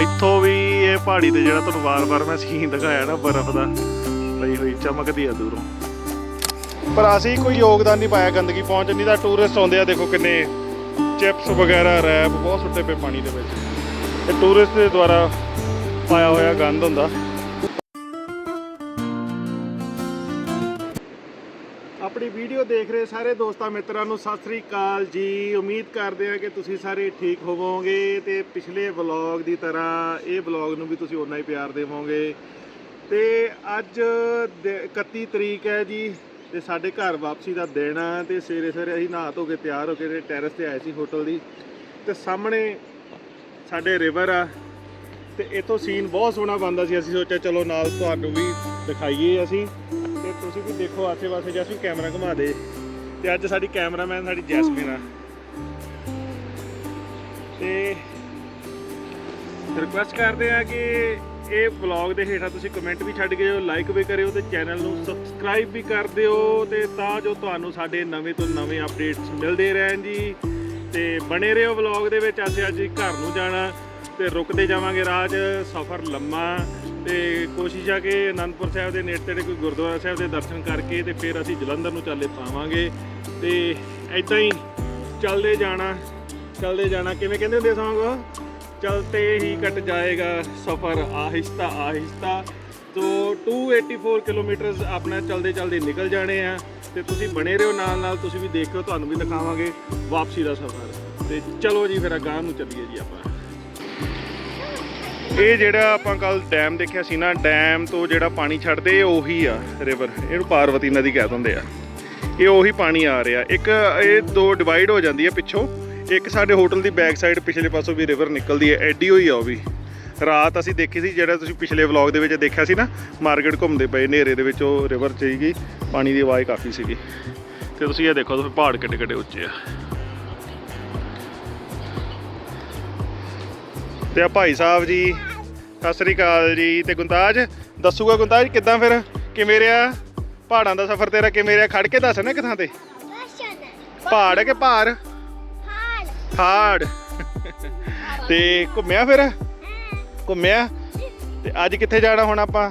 ਇੱਥੋਂ ਵੀ ਇਹ ਪਹਾੜੀ ਤੇ ਜਿਹੜਾ ਤੁਹਾਨੂੰ ਵਾਰ-ਵਾਰ ਮੈਂ ਸੀਨ ਦਿਖਾਇਆ ਨਾ ਬਰਫ਼ ਦਾ, ਪਈ ਹੋਈ ਚਮਕਦੀ ਆ ਦੂਰੋਂ। ਪਰ ਅਸੀਂ ਕੋਈ ਯੋਗਦਾਨ ਨਹੀਂ ਪਾਇਆ ਗੰਦਗੀ ਪਹੁੰਚ, ਨਹੀਂ ਤਾਂ ਟੂਰਿਸਟ ਆਉਂਦੇ ਆ, ਦੇਖੋ ਕਿੰਨੇ ਚਿਪਸ ਵਗੈਰਾ ਰੈਪ ਬਹੁਤ ਸੁੱਟੇ ਪਏ ਪਾਣੀ ਦੇ ਵਿੱਚ। ਇਹ ਟੂਰਿਸਟ ਦੇ ਦੁਆਰਾ ਪਾਇਆ ਹੋਇਆ ਗੰਦ ਹੁੰਦਾ। ਦੇਖ ਰਹੇ ਸਾਰੇ ਦੋਸਤਾਂ ਮਿੱਤਰਾਂ ਨੂੰ, ਸਤਿ ਸ੍ਰੀ ਅਕਾਲ ਜੀ। ਉਮੀਦ ਕਰਦੇ ਹਾਂ ਕਿ ਤੁਸੀਂ ਸਾਰੇ ਠੀਕ ਹੋਵੋਗੇ ਤੇ ਪਿਛਲੇ ਵਲੌਗ ਦੀ ਤਰ੍ਹਾਂ ਇਹ ਵਲੌਗ ਨੂੰ ਵੀ ਤੁਸੀਂ ਓਨਾ ਹੀ ਪਿਆਰ ਦੇਵੋਗੇ। ਤੇ ਅੱਜ ਦ- 31 ਤਰੀਕ ਹੈ ਜੀ ਤੇ ਸਾਡੇ ਘਰ ਵਾਪਸੀ ਦਾ ਦਿਨ ਆ ਤੇ ਸਵੇਰੇ ਸਵੇਰੇ ਅਸੀਂ ਨਹਾ ਧੋ ਕੇ ਤਿਆਰ ਹੋ ਕੇ ਤੇ ਟੈਰੇਸ ਤੇ ਆਏ ਸੀ ਹੋਟਲ ਦੀ। ਤੇ ਸਾਹਮਣੇ ਸਾਡੇ ਰਿਵਰ ਆ ਤੇ ਇਥੋਂ ਸੀਨ ਬਹੁਤ ਸੋਹਣਾ ਬਣਦਾ ਸੀ। ਅਸੀਂ ਸੋਚਿਆ ਚਲੋ ਨਾਲ ਤੁਹਾਨੂੰ ਵੀ ਦਿਖਾਈਏ ਅਸੀਂ। ਤੇ ਤੁਸੀਂ ਵੀ ਦੇਖੋ ਆਸੇ-ਪਾਸੇ ਜੈਸਮੀਨ ਕੈਮਰਾ ਘੁਮਾ ਦੇ। ਤੇ ਅੱਜ ਸਾਡੀ ਕੈਮਰਾਮੈਨ ਸਾਡੀ ਜੈਸਮੀਨ ਆ। ਤੇ ਰਿਕੁਐਸਟ ਕਰਦੇ ਆ ਕਿ ਇਹ ਵਲੌਗ ਦੇ ਹੇਠਾਂ ਤੁਸੀਂ ਕਮੈਂਟ ਵੀ ਛੱਡ ਕੇ ਲਾਈਕ ਵੀ ਕਰਿਓ ਤੇ ਚੈਨਲ ਨੂੰ ਸਬਸਕ੍ਰਾਈਬ ਵੀ ਕਰ ਦਿਓ ਤੇ ਤਾਂ ਜੋ ਤੁਹਾਨੂੰ ਸਾਡੇ ਨਵੇਂ ਤੋਂ ਨਵੇਂ ਅਪਡੇਟਸ ਮਿਲਦੇ ਰਹਿਣ ਜੀ। ਤੇ ਬਣੇ ਰਹੋ ਵਲੌਗ ਦੇ ਵਿੱਚ, ਅਸੀਂ ਅੱਜ ਘਰ ਨੂੰ ਜਾਣਾ ਤੇ ਰੁਕਦੇ ਜਾਵਾਂਗੇ ਰਾਜ ਸਫ਼ਰ ਲੰਮਾ ਤੇ ਕੋਸ਼ਿਸ਼ ਆ ਕਿ ਅਨੰਦਪੁਰ ਸਾਹਿਬ ਦੇ ਨੇੜੇ ਤੇੜੇ ਕੋਈ ਗੁਰਦੁਆਰਾ ਸਾਹਿਬ ਦੇ ਦਰਸ਼ਨ ਕਰਕੇ ਤੇ ਫਿਰ ਅਸੀਂ ਜਲੰਧਰ ਨੂੰ ਚੱਲੇ ਪਾਵਾਂਗੇ। ਤੇ ਐਦਾਂ ਹੀ ਚੱਲਦੇ ਜਾਣਾ ਚੱਲਦੇ ਜਾਣਾ। ਕਿਵੇਂ ਕਹਿੰਦੇ ਹੁੰਦੇ ਸੌਂਗ ਚਲਤੇ ਹੀ ਕੱਟ ਜਾਏਗਾ ਸਫ਼ਰ, ਆਹਿਸਤਾ ਆਹਿਸਤਾ। ਤੋ 284 ਕਿਲੋਮੀਟਰਸ ਆਪਣਾ ਚਲਦੇ ਚਲਦੇ ਨਿਕਲ ਜਾਣੇ ਆ। ਤੇ ਤੁਸੀਂ ਬਣੇ ਰਹੋ ਨਾਲ ਨਾਲ, ਤੁਸੀਂ ਵੀ ਦੇਖਿਓ, ਤੁਹਾਨੂੰ ਵੀ ਦਿਖਾਵਾਂਗੇ ਵਾਪਸੀ ਦਾ ਸਫ਼ਰ। ਤੇ ਚਲੋ ਜੀ, ਫਿਰ ਅਗਾਂਹ ਨੂੰ ਚੱਲੀਏ ਜੀ ਆਪਾਂ। ਇਹ ਜਿਹੜਾ ਆਪਾਂ ਕੱਲ ਡੈਮ ਦੇਖਿਆ ਸੀ ਨਾ ਡੈਮ ਤੋਂ ਜਿਹੜਾ ਪਾਣੀ ਛੱਡਦੇ ਉਹੀ ਆ ਰਿਵਰ ਇਹਨੂੰ ਪਾਰਵਤੀ ਨਦੀ ਕਹਿ ਦਿੰਦੇ ਆ। ਇਹ ਉਹੀ ਪਾਣੀ ਆ ਰਿਹਾ। ਇੱਕ, ਇਹ ਦੋ ਡਿਵਾਈਡ ਹੋ ਜਾਂਦੀ ਹੈ ਪਿੱਛੋਂ। ਇੱਕ ਸਾਡੇ ਹੋਟਲ ਦੀ ਬੈਕ ਸਾਈਡ ਪਿਛਲੇ ਪਾਸੋਂ ਵੀ ਰਿਵਰ ਨਿਕਲਦੀ ਹੈ ਐਡੀ ਹੋਈ ਆ ਉਹ ਵੀ। ਰਾਤ ਅਸੀਂ ਦੇਖੀ ਸੀ, ਜਿਹੜਾ ਤੁਸੀਂ ਪਿਛਲੇ ਵਲੌਗ ਦੇ ਵਿੱਚ ਦੇਖਿਆ ਸੀ ਨਾ, ਮਾਰਕੀਟ ਘੁੰਮਦੇ ਪਏ, ਹਨੇਰੇ ਦੇ ਵਿੱਚ ਉਹ ਰਿਵਰ ਚਈਗੀ ਪਾਣੀ ਦੀ ਆਵਾਜ਼ ਕਾਫੀ ਸੀਗੀ। ਤੇ ਤੁਸੀਂ ਇਹ ਦੇਖੋ, ਤੁਸੀਂ ਪਹਾੜ ਕਿੱਡੇ ਕਿੱਡੇ ਉੱਚੇ ਆ। ਤੇ ਆ ਭਾਈ ਸਾਹਿਬ ਜੀ ਸਤਿ ਸ੍ਰੀ ਅਕਾਲ ਜੀ। ਤੇ ਗੁੰਤਾਜ ਦੱਸੂਗਾ ਗੁੰਤਾਜ ਕਿੱਦਾਂ ਫਿਰ? ਕਿਵੇਂ ਰਿਹਾ? ਪਹਾੜਾਂ ਦਾ ਸਫ਼ਰ ਤੇਰਾ ਕਿਵੇਂ ਰਿਹਾ? ਖੜ ਕੇ ਦੱਸ ਨਾ ਕਿਥਾਂ ਤੇ। ਪਹਾੜ ਹੈ ਕਿ ਭਾਰ? ਹਾੜ। ਤੇ ਘੁੰਮਿਆ ਫਿਰ? ਘੁੰਮਿਆ? ਤੇ ਅੱਜ ਕਿੱਥੇ ਜਾਣਾ ਹੁਣ ਆਪਾਂ?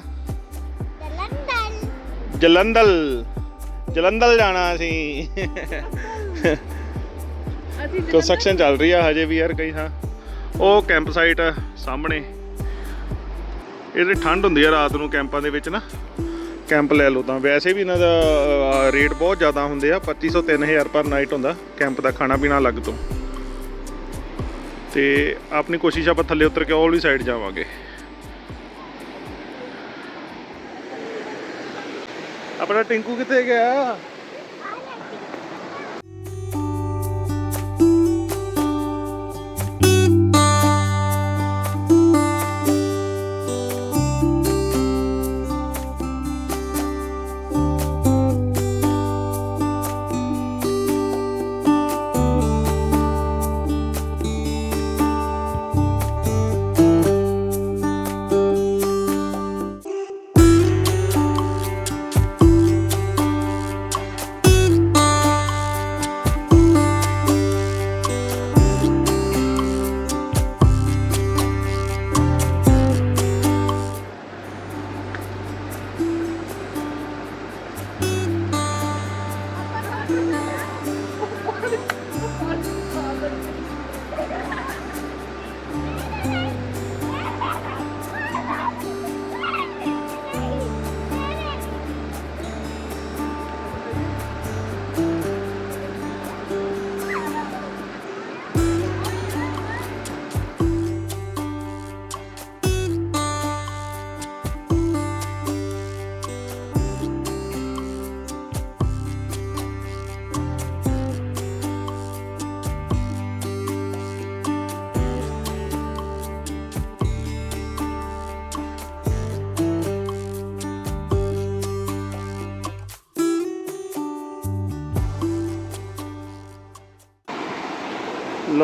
ਜਲੰਧਰ। ਜਲੰਧਰ ਜਾਣਾ ਅਸੀਂ। ਕੰਸਟਰਕਸ਼ਨ ਚੱਲ ਰਹੀ ਆ ਹਜੇ ਵੀ ਯਾਰ ਕਈ ਥਾਂ। ਉਹ ਕੈਂਪ ਸਾਈਟ ਆ ਸਾਹਮਣੇ। ਇਹਦੇ ਠੰਡ ਹੁੰਦੀ ਆ ਰਾਤ ਨੂੰ ਕੈਂਪਾਂ ਦੇ ਵਿੱਚ ਨਾ। ਕੈਂਪ ਲੈ ਲਓ ਤਾਂ। ਵੈਸੇ ਵੀ ਇਹਨਾਂ ਦਾ ਰੇਟ ਬਹੁਤ ਜ਼ਿਆਦਾ ਹੁੰਦੇ ਆ। 2500 3000 ਪਰ ਨਾਈਟ ਹੁੰਦਾ ਕੈਂਪ ਦਾ ਖਾਣਾ ਪੀਣਾ ਅਲੱਗ ਤੋਂ। ਤੇ ਆਪਣੀ ਕੋਸ਼ਿਸ਼ ਆਪਾਂ ਥੱਲੇ ਉਤਰ ਕੇ ਵਾਲੀ ਸਾਈਡ ਜਾਵਾਂਗੇ। ਆਪਣਾ ਟਿੰਕੂ ਕਿੱਥੇ ਗਿਆ?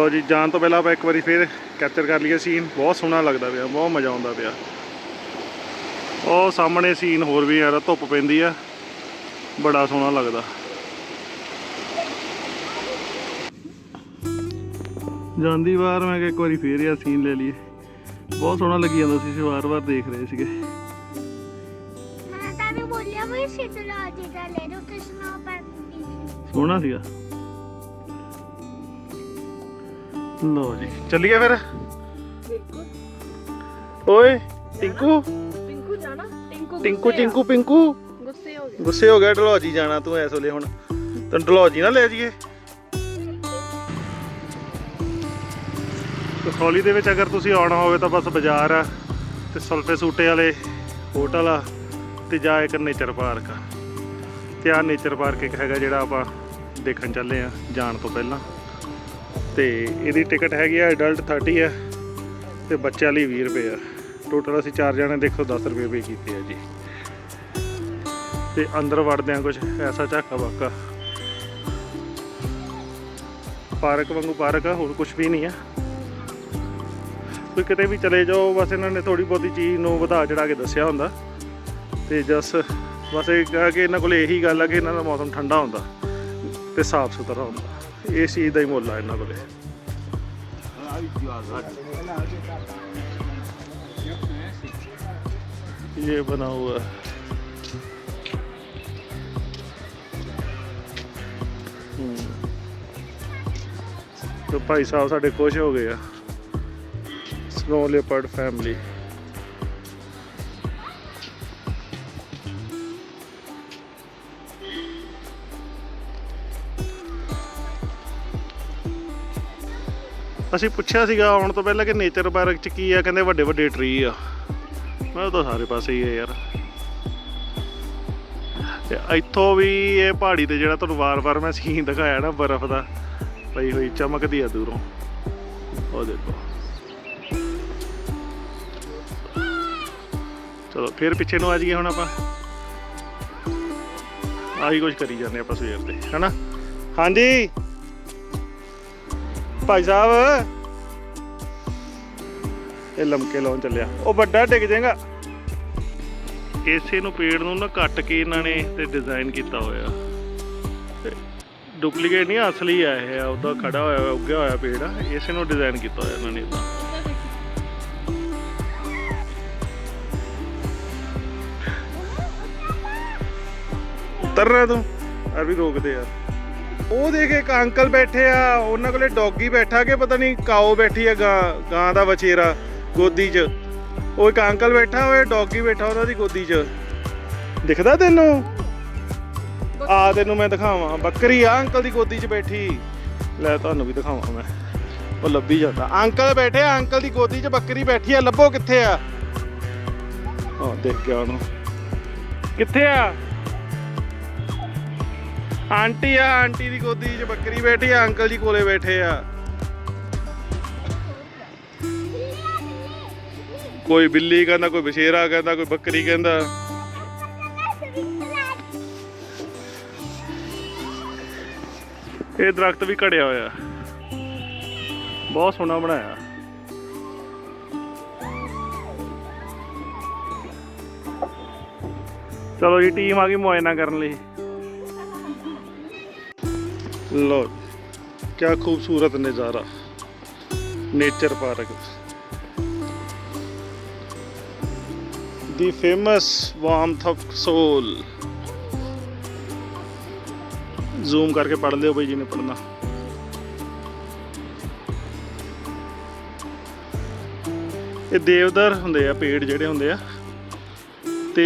ਲੋ ਜੀ ਜਾਣ ਤੋਂ ਪਹਿਲਾਂ ਆਪਾਂ ਇੱਕ ਵਾਰੀ ਫੇਰ ਕੈਪਚਰ ਕਰ ਲਈਏ ਸੀਨ ਬਹੁਤ ਸੋਹਣਾ ਲੱਗਦਾ ਪਿਆ ਬਹੁਤ ਮਜ਼ਾ ਆਉਂਦਾ ਪਿਆ। ਉਹ ਸਾਹਮਣੇ ਸੀਨ ਹੋਰ ਵੀ ਯਾਰ ਧੁੱਪ ਪੈਂਦੀ ਆ। ਬੜਾ ਸੋਹਣਾ ਲੱਗਦਾ। ਜਾਂਦੀ ਵਾਰ ਮੈਂ ਇੱਕ ਵਾਰੀ ਫੇਰ ਇਹ ਸੀਨ ਲੈ ਲਈਏ। ਬਹੁਤ ਸੋਹਣਾ ਲੱਗੀ ਜਾਂਦਾ ਸੀ ਵਾਰ-ਵਾਰ ਦੇਖ ਰਹੇ ਸੀਗੇ। ਮੈਂ ਤਾਂ ਬੋਲਿਆ ਵੀ ਸਿੱਧਲਾ ਜੀ ਦਾ ਲੈ ਲਓ ਤੇ ਸਨੋ ਪੈਂਦੀ ਸੋਹਣਾ ਸੀਗਾ। ਲੋ ਜੀ ਚੱਲੀਏ ਫਿਰ? ਓਏ ਟਿੰਕੂ? ਟਿੰਕੂ ਜਾਣਾ? ਟਿੰਕੂ ਟਿੰਕੂ। ਟਿੰਕੂ ਪਿੰਕੂ? ਗੁੱਸੇ ਹੋ ਗਿਆ। ਗੁੱਸੇ ਹੋ ਗਿਆ ਢਲੋਜੀ ਜਾਣਾ ਤੂੰ ਐਸ ਵੇਲੇ ਹੁਣ। ਤੈਨੂੰ ਢਲੋਜੀ ਨਾ ਲੈ ਜਾਈਏ। ਕਸੌਲੀ ਦੇ ਵਿੱਚ ਅਗਰ ਤੁਸੀਂ ਆਉਣਾ ਹੋਵੇ ਤਾਂ ਬਸ ਬਾਜ਼ਾਰ ਆ ਤੇ ਸਲਫੇ ਸੂਟੇ ਵਾਲੇ ਹੋਟਲ ਆ ਤੇ ਜਾ ਇੱਕ ਨੇਚਰ ਪਾਰਕ ਆ। ਤੇ ਆ ਨੇਚਰ ਪਾਰਕ ਇੱਕ ਹੈਗਾ ਜਿਹੜਾ ਆਪਾਂ ਦੇਖਣ ਚੱਲੇ ਆ ਜਾਣ ਤੋਂ ਪਹਿਲਾਂ। ਤੇ ਇਹਦੀ ਟਿਕਟ ਹੈਗੀ ਆ ਐਡਲਟ 30 ਆ ਤੇ ਬੱਚਿਆਂ ਲਈ 20 ਰੁਪਏ ਆ। ਟੋਟਲ ਅਸੀਂ ਚਾਰ ਜਣੇ ਦੇਖੋ 10 ਰੁਪਏ ਪੇ ਕੀਤੇ ਆ ਜੀ। ਤੇ ਅੰਦਰ ਵੜਦੇ ਆ ਕੁਝ ਐਸਾ ਝਾਕਾ ਵਾਕਾ। ਪਾਰਕ ਵਾਂਗੂ ਪਾਰਕ ਆ, ਹੋਰ ਕੁਝ ਵੀ ਨਹੀਂ ਆ। ਤੁਸੀਂ ਕਿਤੇ ਵੀ ਚਲੇ ਜਾਓ, ਬਸ ਇਹਨਾਂ ਨੇ ਥੋੜੀ ਬਹੁਤੀ ਚੀਜ਼ ਨੂੰ ਵਧਾ ਚੜਾ ਕੇ ਦੱਸਿਆ ਹੁੰਦਾ। ਤੇ ਜਸ, ਬਸ ਇਹ ਕਹਾ ਕਿ ਇਹਨਾਂ ਕੋਲ ਇਹੀ ਗੱਲ ਆ ਕਿ ਇਹਨਾਂ ਦਾ ਮੌਸਮ ਠੰਡਾ ਹੁੰਦਾ ਤੇ ਸਾਫ਼ ਸੁਥਰਾ ਹੁੰਦਾ। ਇਸ ਚੀਜ਼ ਦਾ ਹੀ ਮੁੱਲ ਆ ਇਹਨਾਂ ਕੋਲੇ ये बना हुआ है ਹੂੰ। ਤੇ ਭਾਈ ਸਾਹਿਬ ਸਾਡੇ ਖੁਸ਼ ਹੋ ਗਏ ਆ ਅਸੀਂ ਪੁੱਛਿਆ ਸੀਗਾ, ਆਉਣ ਤੋਂ ਪਹਿਲਾਂ ਕਿ ਨੇਚਰ ਪਾਰਕ ਚ ਕੀ ਆ? ਕਹਿੰਦੇ ਵੱਡੇ ਵੱਡੇ ਟਰੀ ਆ। ਮੈਂ ਤਾਂ ਸਾਰੇ ਪਾਸੇ ਹੀ ਹੈ ਯਾਰ। ਤੇ ਇੱਥੋਂ ਵੀ ਇਹ ਪਹਾੜੀ ਤੇ ਜਿਹੜਾ ਤੁਹਾਨੂੰ ਵਾਰ-ਵਾਰ ਮੈਂ ਸੀਨ ਦਿਖਾਇਆ ਨਾ, ਬਰਫ਼ ਦਾ, ਪਈ ਹੋਈ ਚਮਕਦੀ ਆ ਦੂਰੋਂ। ਉਹ ਦੇਖੋ। ਚਲੋ, ਫਿਰ ਪਿੱਛੇ ਨੂੰ ਆ ਜਾਈਏ ਹੁਣ ਆਪਾਂ। ਆਹੀ ਕੁਝ ਕਰੀ ਜਾਂਦੇ ਆਪਾਂ ਸਵੇਰ ਤੇ ਹੈਨਾ? ਹਾਂਜੀ? ਭਾਈ ਸਾਹਿਬ। ਇਹ ਲਮਕੇ ਲਾਉਣ ਚੱਲਿਆ। ਉਹ ਵੱਡਾ ਡਿੱਗ ਜਾਏਗਾ। ਇਸੇ ਨੂੰ ਪੇੜ ਨੂੰ ਨਾ ਕੱਟ ਕੇ ਇਹਨਾਂ ਨੇ ਤੇ ਡਿਜ਼ਾਈਨ ਕੀਤਾ ਹੋਇਆ। ਡੁਪਲੀਕੇਟ ਨਹੀਂ ਅਸਲੀ ਆ ਇਹ ਉਹਦਾ ਖੜਾ ਹੋਇਆ ਹੋਇਆ, ਉੱਗਿਆ ਹੋਇਆ ਪੇੜ। ਆ ਇਸੇ ਨੂੰ ਡਿਜ਼ਾਈਨ ਕੀਤਾ ਹੋਇਆ ਇਹਨਾਂ ਨੇ। ਤਾਂ ਉਤਰਨਾ ਤੂੰ। ਆ ਵੀ ਰੋਕਦੇ ਯਾਰ ਉਹ ਦੇਖ ਇੱਕ ਅੰਕਲ ਬੈਠੇ ਆ, ਉਹਨਾਂ ਕੋਲੇ ਡੌਗੀ ਬੈਠਾ ਕਿ ਪਤਾ ਨਹੀਂ ਕਾਓ ਬੈਠੀ ਆ ਗਾਂ ਗਾਂ ਦਾ ਵਛੇਰਾ ਗੋਦੀ 'ਚ। ਉਹ ਇੱਕ ਅੰਕਲ ਬੈਠਾ ਹੋਏ ਡੌਗੀ ਬੈਠਾ ਉਹਨਾਂ ਦੀ ਗੋਦੀ 'ਚ। ਦਿਖਦਾ ਤੈਨੂੰ? ਆ ਤੈਨੂੰ ਮੈਂ ਦਿਖਾਵਾਂ। ਬੱਕਰੀ ਆ ਅੰਕਲ ਦੀ ਗੋਦੀ 'ਚ ਬੈਠੀ। ਲੈ ਤੁਹਾਨੂੰ ਵੀ ਦਿਖਾਵਾਂ ਮੈਂ। ਉਹ ਲੱਭੀ ਜਾਂਦਾ। ਅੰਕਲ ਬੈਠੇ ਆ ਅੰਕਲ ਦੀ ਗੋਦੀ 'ਚ ਬੱਕਰੀ ਬੈਠੀ ਆ। ਲੱਭੋ ਕਿੱਥੇ ਆ? ਆ ਦੇਖ ਗਿਆ ਉਹਨੂੰ ਕਿੱਥੇ ਆ? ਆਂਟੀ ਆ, ਆਂਟੀ ਦੀ ਗੋਦੀ 'ਚ ਬੱਕਰੀ ਬੈਠੀ ਆ, ਅੰਕਲ ਜੀ ਕੋਲੇ ਬੈਠੇ ਆ। ਕੋਈ ਬਿੱਲੀ ਕਹਿੰਦਾ, ਕੋਈ ਬਸ਼ੇਰਾ ਕਹਿੰਦਾ, ਕੋਈ ਬੱਕਰੀ ਕਹਿੰਦਾ। ਇਹ ਦਰਖਤ ਵੀ ਘੜਿਆ ਹੋਇਆ। ਬਹੁਤ ਸੋਹਣਾ ਬਣਾਇਆ। ਚਲੋ ਜੀ, ਟੀਮ ਆ ਗਈ ਮੁਆਇਨਾ ਕਰਨ ਲਈ। ਲੋ ਕਿਆ ਖੂਬਸੂਰਤ ਨਜ਼ਾਰਾ nature park the famous warmth of soul zoom ਕਰਕੇ ਪੜ ਲਿਓ ਬਈ ਜੀ ਨੇ ਪੜਨਾ ਇਹ ਦੇਵਦਾਰ ਹੁੰਦੇ ਆ, ਪੇੜ ਜਿਹੜੇ ਹੁੰਦੇ ਆ। ਤੇ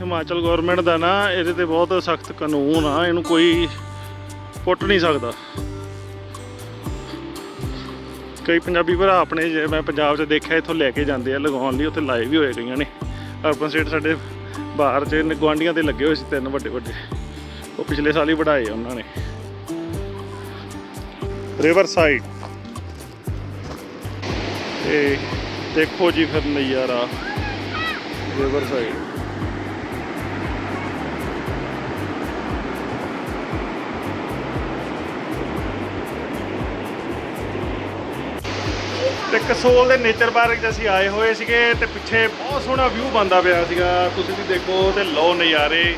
ਹਿਮਾਚਲ ਗਵਰਨਮੈਂਟ ਦਾ ਨਾ, ਇਹਦੇ ਤੇ ਬਹੁਤ ਸਖਤ ਕਾਨੂੰਨ ਆ, ਇਹਨੂੰ ਕੋਈ ਪੁੱਟ ਨਹੀਂ ਸਕਦਾ। ਕਈ ਪੰਜਾਬੀ ਭਰਾ ਆਪਣੇ ਜੇ ਮੈਂ ਪੰਜਾਬ 'ਚ ਦੇਖਿਆ, ਇੱਥੋਂ ਲੈ ਕੇ ਜਾਂਦੇ ਆ, ਲਗਾਉਣ ਲਈ ਉੱਥੇ ਲਾਈਵ ਵੀ ਹੋਏ ਗਈਆਂ ਨੇ। ਅਰਬਨ ਸਟੇਟ ਸਾਡੇ ਬਾਹਰ 'ਚ ਗਵਾਂਡੀਆਂ ਤੇ ਲੱਗੇ ਹੋਏ ਸੀ ਤਿੰਨ ਵੱਡੇ ਵੱਡੇ। ਉਹ ਪਿਛਲੇ ਸਾਲ ਹੀ ਵਢਾਏ ਉਹਨਾਂ ਨੇ। ਰਿਵਰ ਸਾਈਡ ਤੇ ਦੇਖੋ ਜੀ ਫਿਰ ਨਜ਼ਾਰਾ। ਰਿਵਰ ਸਾਈਡ ਤੇ ਕਸੋਲ ਦੇ ਨੇਚਰ ਪਾਰਕ 'ਚ ਅਸੀਂ ਆਏ ਹੋਏ ਸੀਗੇ ਤੇ ਪਿੱਛੇ ਬਹੁਤ ਸੋਹਣਾ ਵਿਊ ਬੰਦਾ ਪਿਆ ਸੀਗਾ। ਤੁਸੀਂ ਵੀ ਦੇਖੋ ਤੇ ਲਓ ਨਜ਼ਾਰੇ।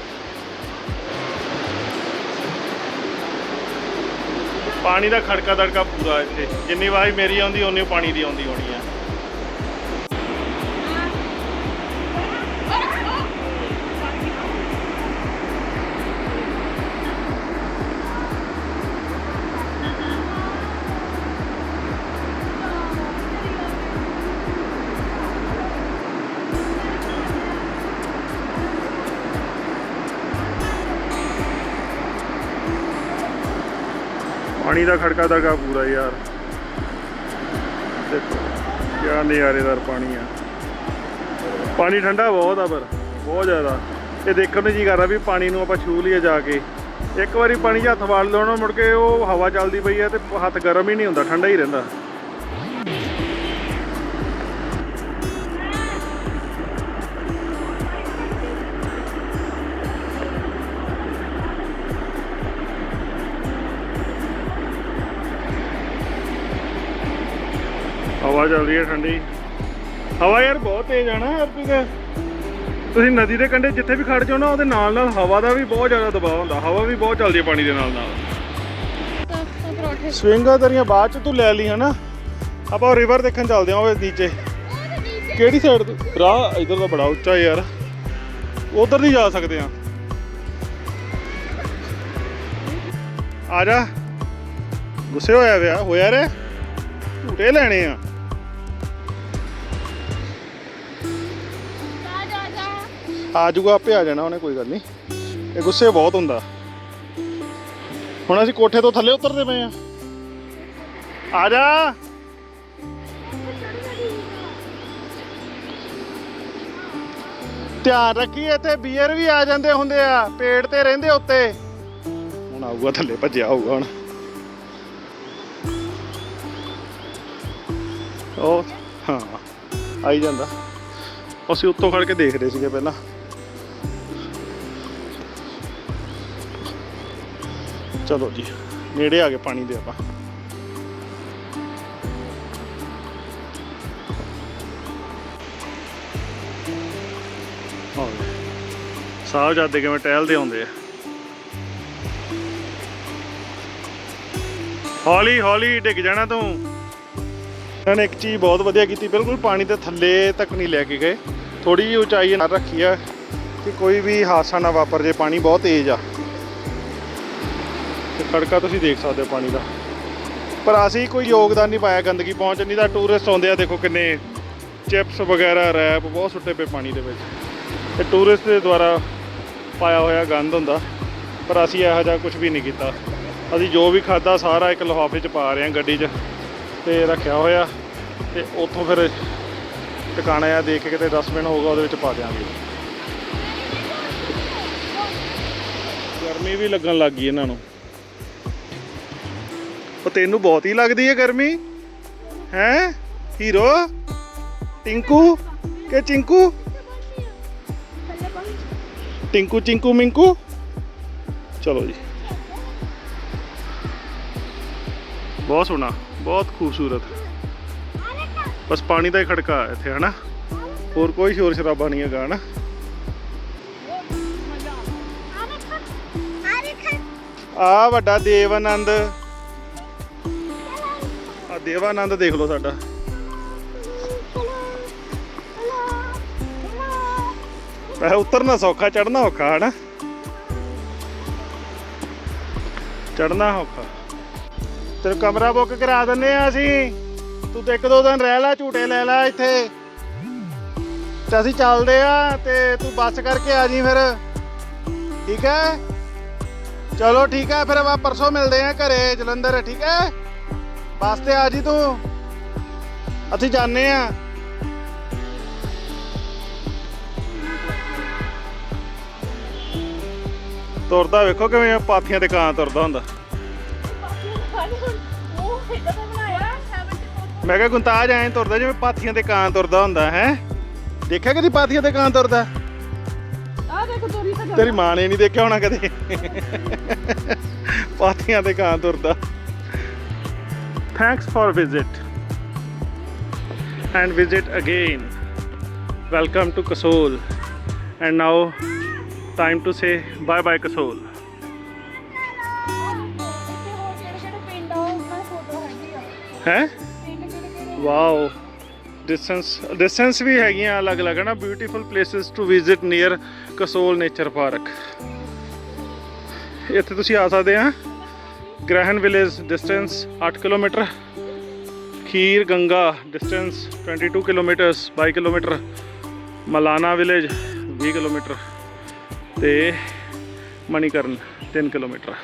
ਪਾਣੀ ਦਾ ਖੜਕਾ ਦੜਕਾ ਪੂਰਾ ਇੱਥੇ। ਜਿੰਨੀ ਵਾਰੀ ਮੇਰੀ ਆਉਂਦੀ, ਓਨੀ ਪਾਣੀ ਦੀ ਆਉਂਦੀ ਹੋਣੀ ਆ। ਪਾਣੀ ਦਾ ਖੜਕਾ ਦਗਾ ਪੂਰਾ ਯਾਰ। ਦੇਖੋ, ਕਿਆ ਨਜ਼ਾਰੇਦਾਰ ਪਾਣੀ ਆ। ਪਾਣੀ ਠੰਡਾ ਬਹੁਤ ਆ ਪਰ, ਬਹੁਤ ਜ਼ਿਆਦਾ। ਇਹ ਦੇਖਣ ਨੂੰ ਜੀ ਕਰਦਾ ਵੀ ਪਾਣੀ ਨੂੰ ਆਪਾਂ ਛੂ ਲਈਏ ਜਾ ਕੇ। ਇੱਕ ਵਾਰੀ ਪਾਣੀ 'ਚ ਹੱਥ ਵਾਲ ਲਓ ਮੁੜ ਕੇ ਉਹ ਹਵਾ ਚੱਲਦੀ ਪਈ ਆ ਤੇ ਹੱਥ ਗਰਮ ਹੀ ਨਹੀਂ ਹੁੰਦਾ, ਠੰਡਾ ਹੀ ਰਹਿੰਦਾ। ਹਵਾ ਚੱਲ ਰਹੀ ਹੈ ਠੰਡੀ। ਹਵਾ ਯਾਰ ਬਹੁਤ ਤੇਜ਼ ਆ ਨਾ ਅਰਪਿਕ ਤੁਸੀਂ ਨਦੀ ਦੇ ਕੰਢੇ ਜਿੱਥੇ ਵੀ ਖੜ ਜਾਓ ਨਾ, ਉਹਦੇ ਨਾਲ ਨਾਲ ਹਵਾ ਦਾ ਵੀ ਬਹੁਤ ਜ਼ਿਆਦਾ ਦਬਾਅ ਹੁੰਦਾ। ਹਵਾ ਵੀ ਬਹੁਤ ਚੱਲਦੀ ਹੈ ਪਾਣੀ ਦੇ ਨਾਲ ਨਾਲ। ਸਵਿੰਗਾਂ ਤੇਰੀਆਂ ਬਾਅਦ ਚ ਤੂੰ ਲੈ ਲਈ ਹਨਾ ਆਪਾਂ ਰਿਵਰ ਦੇਖਣ ਚੱਲਦੇ ਹਾਂ ਉਹ ਨੀਚੇ। ਕਿਹੜੀ ਸਾਈਡ ਤੋਂ? ਰਾਹ ਇਧਰ ਦਾ ਬੜਾ ਉੱਚਾ ਯਾਰ। ਉਧਰ ਨਹੀਂ ਜਾ ਸਕਦੇ ਆ ਆ ਜਾ। ਗੁੱਸੇ ਹੋਇਆ ਵਿਆ ਹੋਇਆ ਰੇ ਝੂਟੇ ਲੈਣੇ ਆ। ਆ ਜਾਊਗਾ ਆਪੇ ਆ ਜਾਣਾ ਉਹਨੇ, ਕੋਈ ਗੱਲ ਨਹੀਂ। ਇਹ ਗੁੱਸੇ ਬਹੁਤ ਹੁੰਦਾ। ਹੁਣ ਅਸੀਂ ਕੋਠੇ ਤੋਂ ਥੱਲੇ ਉਤਰਦੇ ਪਏ ਆ। ਆ ਜਾ। ਧਿਆਨ ਰੱਖੀ, ਇੱਥੇ ਬੀਅਰ ਵੀ ਆ ਜਾਂਦੇ ਹੁੰਦੇ ਆ, ਪੇੜ ਤੇ ਰਹਿੰਦੇ ਉੱਤੇ। ਹੁਣ ਆਊਗਾ, ਥੱਲੇ ਭੱਜਿਆ ਹੋਊਗਾ ਹੁਣ। ਉਹ, ਹਾਂ, ਆਈ ਜਾਂਦਾ। ਅਸੀਂ ਉੱਤੋਂ ਖੜ ਕੇ ਦੇਖਦੇ ਸੀਗੇ ਪਹਿਲਾਂ। ਚਲੋ ਜੀ, ਨੇੜੇ ਆ ਗਏ ਪਾਣੀ ਦੇ ਆਪਾਂ। ਸਾਹਿਬਜ਼ਾਦੇ ਕਿਵੇਂ ਟਹਿਲਦੇ ਆਉਂਦੇ ਆ। ਹੌਲੀ ਹੌਲੀ ਡਿੱਗ ਜਾਣਾ ਤੂੰ। ਇਹਨਾਂ ਨੇ ਇੱਕ ਚੀਜ਼ ਬਹੁਤ ਵਧੀਆ ਕੀਤੀ, ਬਿਲਕੁਲ ਪਾਣੀ ਦੇ ਥੱਲੇ ਤੱਕ ਨਹੀਂ ਲੈ ਕੇ ਗਏ। ਥੋੜੀ ਜਿਹੀ ਉਚਾਈ ਨਾਲ ਰੱਖੀ ਆ ਕਿ ਕੋਈ ਵੀ ਹਾਦਸਾ ਨਾ ਵਾਪਰ ਜੇ, ਪਾਣੀ ਬਹੁਤ ਤੇਜ਼ ਆ। ਤੇ ਖੜਕਾ ਤੁਸੀਂ ਦੇਖ ਸਕਦੇ ਹੋ ਪਾਣੀ ਦਾ। ਪਰ ਅਸੀਂ ਕੋਈ ਯੋਗਦਾਨ ਨਹੀਂ ਪਾਇਆ ਗੰਦਗੀ ਪਹੁੰਚ ਨਹੀਂ ਤਾਂ ਟੂਰਿਸਟ ਆਉਂਦੇ ਆ, ਦੇਖੋ ਕਿੰਨੇ ਚਿਪਸ ਵਗੈਰਾ ਰੈਪ ਬਹੁਤ ਸੁੱਟੇ ਪਏ ਪਾਣੀ ਦੇ ਵਿੱਚ। ਇਹ ਟੂਰਿਸਟ ਦੇ ਦੁਆਰਾ ਪਾਇਆ ਹੋਇਆ ਗੰਦ ਹੁੰਦਾ, ਪਰ ਅਸੀਂ ਇਹੋ ਜਿਹਾ ਕੁਝ ਵੀ ਨਹੀਂ ਕੀਤਾ। ਅਸੀਂ ਜੋ ਵੀ ਖਾਦਾ ਸਾਰਾ ਇੱਕ ਲਿਫਾਫੇ 'ਚ ਪਾ ਰਹੇ ਹਾਂ ਗੱਡੀ 'ਚ, ਤੇ ਰੱਖਿਆ ਹੋਇਆ, ਤੇ ਉੱਥੋਂ ਫਿਰ ਟਿਕਾਣਾ ਆ ਦੇਖ ਕੇ ਕਿਤੇ ਡਸਟਬਿਨ ਹੋਊਗਾ ਉਹਦੇ ਵਿੱਚ ਪਾ ਦਿਆਂਗੇ। ਗਰਮੀ ਵੀ ਲੱਗਣ ਲੱਗ ਗਈ ਇਹਨਾਂ ਨੂੰ। ਉਹ ਤੈਨੂੰ ਬਹੁਤ ਹੀ ਲੱਗਦੀ ਹੈ ਗਰਮੀ। ਹੈ? ਹੀਰੋ? ਟਿੰਕੂ? ਕਿ ਚਿੰਕੂ? ਟਿੰਕੂ ਚਿੰਕੂ ਮਿੰਕੂ? ਚਲੋ ਜੀ। ਬਹੁਤ ਸੋਹਣਾ ਬਹੁਤ ਖੂਬਸੂਰਤ। ਬਸ ਪਾਣੀ ਦਾ ਹੀ ਖੜਕਾ ਹੈ ਇੱਥੇ ਹਨਾ? ਹੋਰ ਕੋਈ ਸ਼ੋਰ ਸ਼ਰਾਬਾ ਨਹੀਂ ਹੈਗਾ ਹਨਾ? ਆ ਦੇਖ ਆ ਦੇਖ ਆ ਦੇਵਾਨੰਦ ਦੇਖ ਲਓ ਸਾਡਾ। ਵੈਸੇ ਉਤਰਨਾ ਸੌਖਾ ਚੜਨਾ ਔਖਾ, ਹਨਾ? ਚੜਨਾ ਔਖਾ। ਤੇਰਾ ਕਮਰਾ ਬੁੱਕ ਕਰਾ ਦਿੰਨੇ ਆ ਅਸੀਂ। ਤੂੰ ਤੇ ਇੱਕ ਦੋ ਦਿਨ ਰਹਿ ਲੈ, ਝੂਟੇ ਲੈ ਲੈ ਇੱਥੇ। ਤੇ ਅਸੀਂ ਚੱਲਦੇ ਆ ਤੇ ਤੂੰ ਬੱਸ ਕਰਕੇ ਆ ਜੀ ਫਿਰ। ਠੀਕ ਹੈ? ਚਲੋ ਠੀਕ ਹੈ, ਫਿਰ ਆਪਾਂ ਪਰਸੋਂ ਮਿਲਦੇ ਆ ਘਰੇ ਜਲੰਧਰ, ਠੀਕ ਹੈ? ਬੱਸ ਤੇ ਆ ਜੀ ਤੂੰ। ਅਸੀਂ ਜਾਣੇ ਆ ਤੁਰਦਾ ਵੇਖੋ ਕਿਵੇਂ ਪਾਥੀਆਂ ਤੇ ਕਾਂ ਤੁਰਦਾ ਹੁੰਦਾ। ਮੈਂ ਕਿਹਾ ਗੁੰਤਾਜ ਐਂ ਤੁਰਦਾ ਜਿਵੇਂ ਪਾਥੀਆਂ ਤੇ ਕਾਂ ਤੁਰਦਾ ਹੁੰਦਾ, ਹੈ? ਦੇਖਿਆ ਕਦੀ ਪਾਥੀਆਂ ਤੇ ਕਾਂ ਤੁਰਦਾ? ਆ ਦੇਖੋ ਤੋਰੀ ਤਾਂ ਤੇਰੀ ਮਾਂ ਨੇ ਨਹੀਂ ਦੇਖਿਆ ਹੋਣਾ ਕਦੇ। ਪਾਥੀਆਂ ਤੇ ਕਾਂ ਤੁਰਦਾ। Thanks for visit and visit again welcome to Kasol and now time to say bye bye Kasol ਇੱਥੇ ਹੋਰ ਹੈ ਵਾਓ ਡਿਸਟੈਂਸ ਡਿਸਟੈਂਸ ਵੀ ਹੈਗੀਆਂ ਅਲੱਗ-ਅਲੱਗ ਨਾ? Beautiful places to visit near Kasol nature park ਇੱਥੇ ਤੁਸੀਂ ਆ ਸਕਦੇ ਆ? Grahan village distance 8 kilometre, Kheer Ganga distance 22 kilometre 22 kilometre, Malana village 20 kilometre ਤੇ ਮਣੀਕਰਨ 3 ਕਿਲੋਮੀਟਰ।